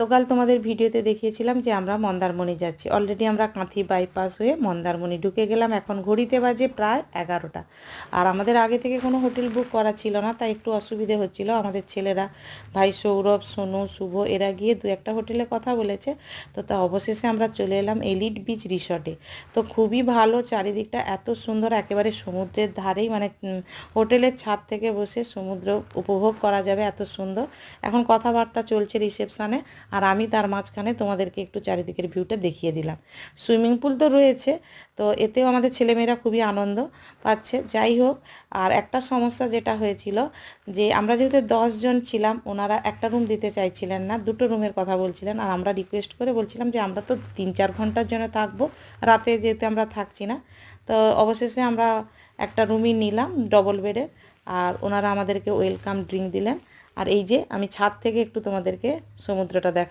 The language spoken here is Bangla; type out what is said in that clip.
গতকাল তোমাদের ভিডিওতে দেখিয়েছিলাম যে আমরা মন্দারমণি যাচ্ছি। অলরেডি আমরা কাঁথি বাইপাস হয়ে মন্দারমণি ঢুকে গেলাম। এখন ঘড়িতে বাজে প্রায় এগারোটা। আর আমাদের আগে থেকে কোনো হোটেল বুক করা ছিল না, তাই একটু অসুবিধে হচ্ছিল। আমাদের ছেলেরা, ভাই সৌরভ, সোনু, শুভ, এরা গিয়ে দু একটা হোটেলে কথা বলেছে। তো তা অবশেষে আমরা চলে এলাম এলিট বিচ রিসর্টে তো খুবই ভালো, চারিদিকটা এত সুন্দর, একেবারে সমুদ্রের ধারেই মানে হোটেলের ছাদ থেকে বসে সমুদ্র উপভোগ করা যাবে এত সুন্দর। এখন কথাবার্তা চলছে রিসেপশানে আর আমি তার মাঝখানে তোমাদেরকে একটু চারিদিকের ভিউটা দেখিয়ে দিলাম। সুইমিং পুল তো রয়েছে, তো এতেও আমাদের ছেলেমেয়েরা খুবই আনন্দ পাচ্ছে। যাই হোক, আর একটা সমস্যা যেটা হয়েছিল যে আমরা যেহেতু জন ছিলাম, ওনারা একটা রুম দিতে চাইছিলেন না, দুটো রুমের কথা বলছিলেন, আর আমরা রিকোয়েস্ট করে বলছিলাম যে আমরা তো তিন চার ঘণ্টার জন্য থাকব, রাতে যেহেতু আমরা থাকছি না, তো অবশেষে আমরা একটা রুমই নিলাম ডবল বেডের আর ওনারা আমাদেরকে ওয়েলকাম ড্রিঙ্ক দিলেন। আর এই যে আমি ছাদ থেকে একটু তোমাদেরকে সমুদ্রটা দেখা